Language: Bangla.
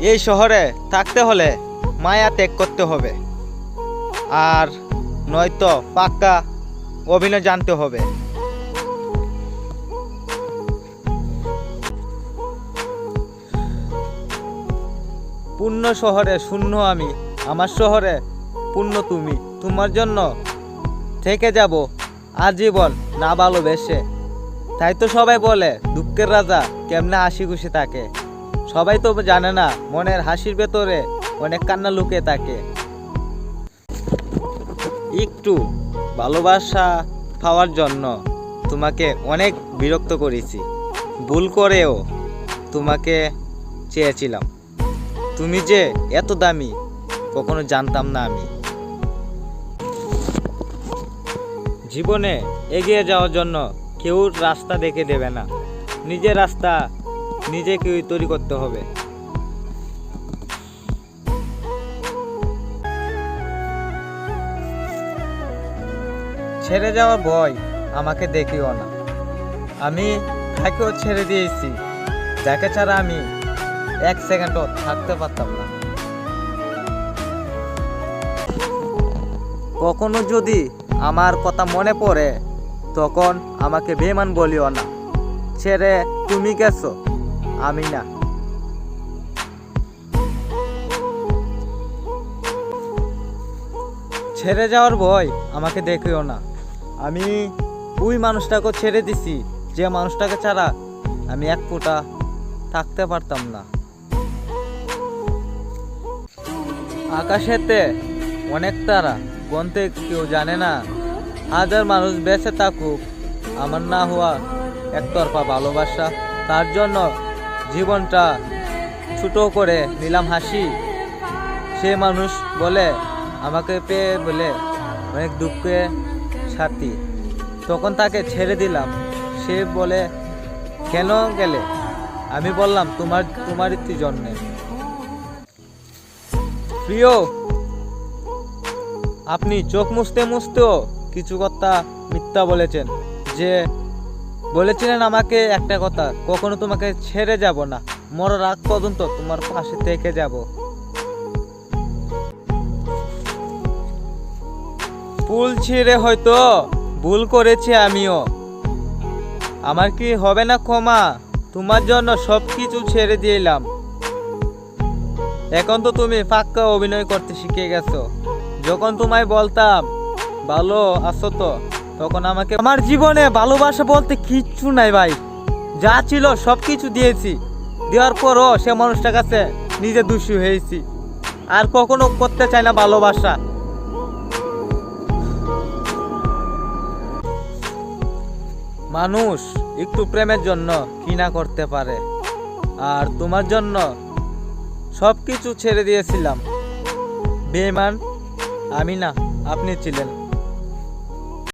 এই শহরে থাকতে হলে মায়া ত্যাগ করতে হবে। আর নয়তো পাক্কা অভিনয় জানতে হবে। পূর্ণ শহরে শূন্য আমি, আমার শহরে পূর্ণ তুমি। তোমার জন্য থেকে যাব আজীবন না ভালোবেসে। তাই তো সবাই বলে, দুঃখের রাজা কেমনে হাসি খুশি থাকে। সবাই তো জানে না, মনের হাসির ভেতরে অনেক কান্না লুকিয়ে থাকে। একটু ভালোবাসা পাওয়ার জন্য তোমাকে অনেক বিরক্ত করেছি। ভুল করেও তোমাকে চেয়েছিলাম। তুমি যে এত দামি, কখনো জানতাম না আমি। জীবনে এগিয়ে যাওয়ার জন্য কেউ রাস্তা দেখে দেবে না। নিজের রাস্তা নিজেকেই তৈরি করতে হবে। ছেড়ে যাওয়ার ভয় আমাকে দেখিও না। আমি তাকেও ছেড়ে দিয়েছি, যাকে ছাড়া আমি এক সেকেন্ডও থাকতে পারতাম না। কখনো যদি আমার কথা মনে পড়ে, তখন আমাকে বেমান বলিও না। ছেড়ে তুমি গেছো। আমি না ছেড়ে যাওয়ার ভয় আমাকে দেখিও না। আমি ওই মানুষটাকে ছেড়ে দিছি, যে মানুষটাকে ছাড়া আমি এক ফোঁটা থাকতে পারতাম না। আকাশেতে অনেক তারা গন্তে কেউ জানে না। হাজার মানুষ বেঁচে থাকুক, আমার না হওয়া একতরফা ভালোবাসা। তার জন্য জীবনটা ছোট করে নিলাম হাসি। সে মানুষ বলে, আমাকে পেয়ে বলে অনেক দুঃখে সাথী তখন তাকে ছেড়ে দিলাম। সে বলে, কেন গেলে? আমি বললাম, তোমার তোমার জন্যে। প্রিয়, আপনি চোখ মুছতে, মুছতেও কিছু কথা মিথ্যা বলেছেন যে বলেছিলেন আমাকে একটা কথা, কখনো তোমাকে ছেড়ে যাব না। মরার আগ পর্যন্ত তোমার পাশে থেকে যাব। ফুল ছিঁড়ে হয়তো, ভুল করেছি আমিও। আমার কি হবে না ক্ষমা? তোমার জন্য সব কিছু ছেড়ে দিলাম। এখন তো তুমি পাক্কা অভিনয় করতে শিখে গেছো। যখন তোমায় বলতাম, ভালো আছো তো? তখন আমাকে, আমার জীবনে ভালোবাসা বলতে কিচ্ছু নাই ভাই। যা ছিল সব কিছু দিয়েছি। দেওয়ার পরও সে মানুষটার কাছে নিজে দোষী হয়েছি। আর কখনো করতে চাই না ভালোবাসা। মানুষ একটু প্রেমের জন্য কি না করতে পারে। আর তোমার জন্য সব কিছু ছেড়ে দিয়েছিলাম। বেমান আমি না, আপনি ছিলেন।